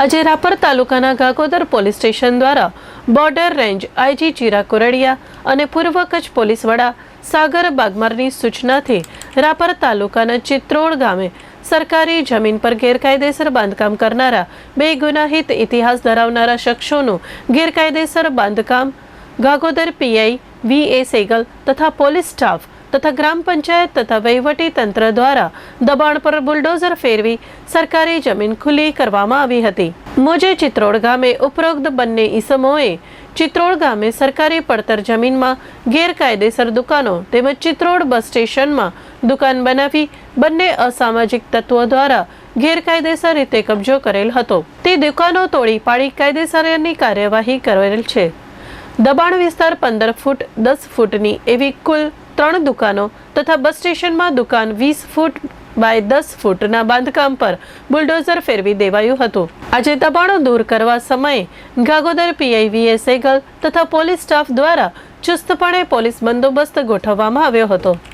આજે રાપર તાલુકાના Gagodar police station દ્વારા border range IG Chirag Koradiya અને પૂર્વ કચ્છ પોલીસ વડા સાગર બાગમારની સૂચનાથી રાપર તાલુકાના ચિત્રોડ ગામે સરકારી જમીન પર ગેરકાયદેસર બાંધકામ કરનારા બે ગુનાહિત ઇતિહાસ ધરાવનારા શખ્સોનું ગેરકાયદેસર બાંધકામ ગાગોદર પીઆઈ વી એ સેગલ તથા પોલીસ સ્ટાફ તથા ગ્રામ પંચાયત તથા વહીવટી તંત્ર દ્વારા દબાણ પર બુલડોઝર ફેરવી સરકારી જમીન ખુલ્લી કરવામાં આવી હતી. મોજે ચિત્રોડ ગામે ઉપરોક્ત બંને ઈસમોએ ચિત્રોડ ગામે સરકારી પડતર જમીનમાં ગેરકાયદેસર દુકાનો તેમજ ચિત્રોડ બસ સ્ટેશનમાં દુકાન બનાવી બંને અસામાજિક તત્વો દ્વારા ગેરકાયદેસર રીતે કબજો કરેલ હતો. તે દુકાનો તોડી પાડી કાયદેસરની કાર્યવાહી કરેલ છે. દબાણ વિસ્તાર પંદર ફૂટ, દસ ફૂટની એવી કુલ ત્રણ દુકાનો તથા બસ સ્ટેશનમાં દુકાન વીસ ફૂટ બાય દસ ફૂટના બાંધકામ પર બુલડોઝર ફેરવી દેવાયું હતું. આજે દબાણો દૂર કરવા સમયે ગાગોદર પીઆઈ વીએ સેગલ તથા પોલીસ સ્ટાફ દ્વારા ચુસ્તપણે પોલીસ બંદોબસ્ત ગોઠવવામાં આવ્યો હતો.